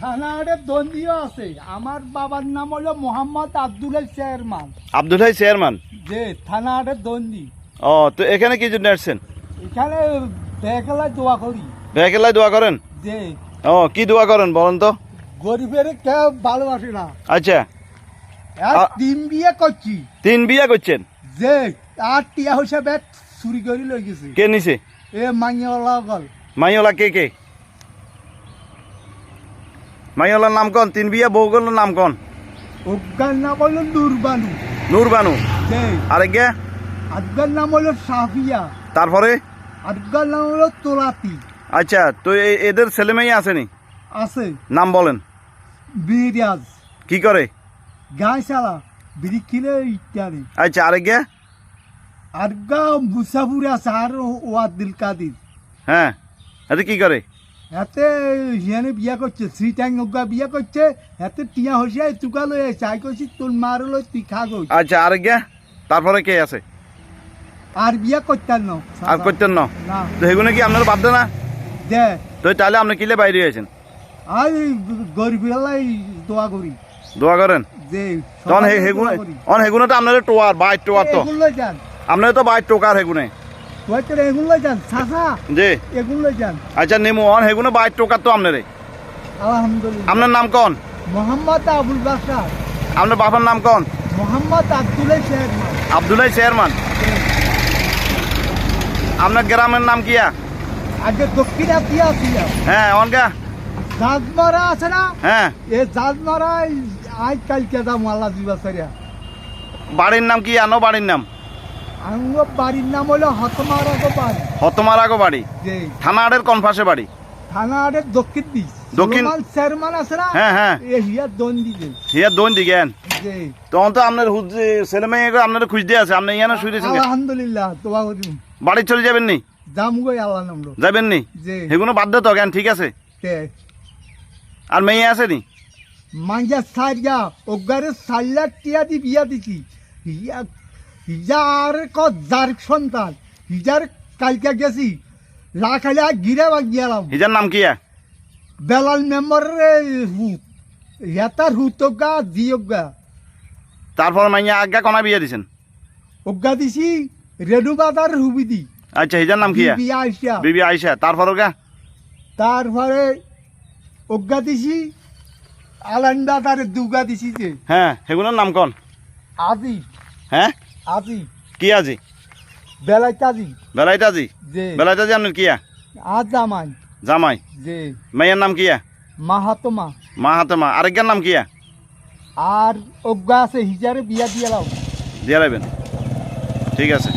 থানারে দন্ডিও আছে। আমার বাবার নাম হলো মোহাম্মদ আব্দুল চেয়ারমান আব্দুল হাই চেয়ারম্যান? যে থানারে দন্ডি ও তো এখানে কি জন্য আসছেন? এখানে বেগলা দোয়া করি। ভেকেলায় দোয়া করেন? যে ও কি দোয়া করেন বলেন তো? গরিবের কেউ ভালোবাসে না। আচ্ছা। তিন বিয়ে করছি। তিন বিয়া করছেন? যে আর টিয়া হিসাবে চুরি করে লই গেছে। কে নিছে? এ মাইয়াওয়ালা গল। মাইওলা কে কে? মাইওলার নাম কন? তিন বিয়া বউগুলোর নাম কন? অজ্ঞার নাম হলো নুরবানু। নূরবানু। আরেক গে আজ্ঞার নাম হলো সাফিয়া তারপরে? আজ্ঞার নাম হলো তোলাতি আচ্ছা তো এদের ছেলে মেয়ে আসেনি? আছে। নাম বলেন। বিরিয়াজ কি করে? গায়ে চালা বিরিখিলে ইত্যাদি। আচ্ছা আরেক গে আজ্ঞা মুসাফুরে আছে আর ওয়াদিল কাদির। হ্যাঁ এটা কি করে? এতে হিয়ানে বিয়া করছে শ্রীটাং অজ্ঞা বিয়া করছে এতে টিয়া হসিয়া লই আছে আই কইছি তোর মার লই তুই খা গই আচ্ছা আরেক গে তারপরে কে আছে? আর বিয়া করতেন না। আর করতেন না? তো সেগুলো কি আপনার বাদ না? দে। তো তাহলে আপনি কিলে বাইরে হয়েছেন আর গরিব বেলাই দোয়া করি। দোয়া করেন? যে তখন হেগুনে অন হেগুনে তো আপনাদের টোয়ার বাইর টোয়ার তো। এগুলো আপনাদের তো বাইর টোকার হেগুনে তুই তোর এগুলো যান সাসা জি। এগুলো যান। আচ্ছা নেমু অন হেগুনে বাইর টোকার তো আপনারে। আলহামদুলিল্লাহ। আপনার নাম কন? মোহাম্মদ আবুল বাসার আপনার বাবার নাম কন? মোহাম্মদ আব্দুল্লাহ শেরমান আবদুল্লাহ চেয়ারম্যান আপনার গ্রামের নাম কিয়া আগে দক্ষিণ আফ্রিকা ছিল হ্যাঁ অনকা জাজমারা আছে না? হ্যাঁ। এ জাজমারা আজ কালকে দাম আল্লাহ দিবা সারিয়া। বাড়ির নাম কি আনো বাড়ির নাম? বাড়ির নাম হলো হতমারা বাড়ি। হতমার বাড়ি। যে থানার দক্ষিণ দিক। দক্ষিণ- আছে না? হ্যাঁ হ্যাঁ। যে দোন তখন তো আপনার ছেলে মেয়ে আপনার খুঁজতে আছে। আপনি ইয়ানো আলহামদুলিল্লাহ করি। বাড়ি চলে যাবেন নি? দাম গই আল্লাহ নাম যাবেন নি? সেগুলো বাদ তো জ্ঞান ঠিক আছে? আর মেয়ে আছে নি? মাঞ্জা সারিয়া ওগারে সাল্লা টিয়া দি বিয়া দিছি। হিয়া ক যার সন্তান হিজার কালকে গেছি লাখালে গিরে বাগ গেলাম হিজার নাম কিয়া বেলাল মেম্বারের হুত হেতার হুত অজ্ঞা জি অজ্ঞা তারপর মাইয়া আজ্ঞা কনা বিয়ে দিছেন? অজ্ঞা দিছি রেডু বাজার হুবিদি আচ্ছা হিজার নাম কি বিয়া আইসা বিবি আইসা তারপর ওগা তারপরে অজ্ঞা দিছি আলান বাজারে দুগা দিছি যে। হ্যাঁ সেগুলোর নাম কন? আজি হ্যাঁ? আজি। কি আজি? বেলায় কাজি বেলাইতাজি যে বেলাইতাজি আপনার কিয়া? আজ জামাই। জামাই? যে মেয়ের নাম কিয়া? মাহাত্মা। মা হাতে মা আরেকটার নাম কিয়া? আর অজ্ঞা আছে হিজারে বিয়া দিয়ে লাও। দিয়ে রাখবেন ঠিক আছে।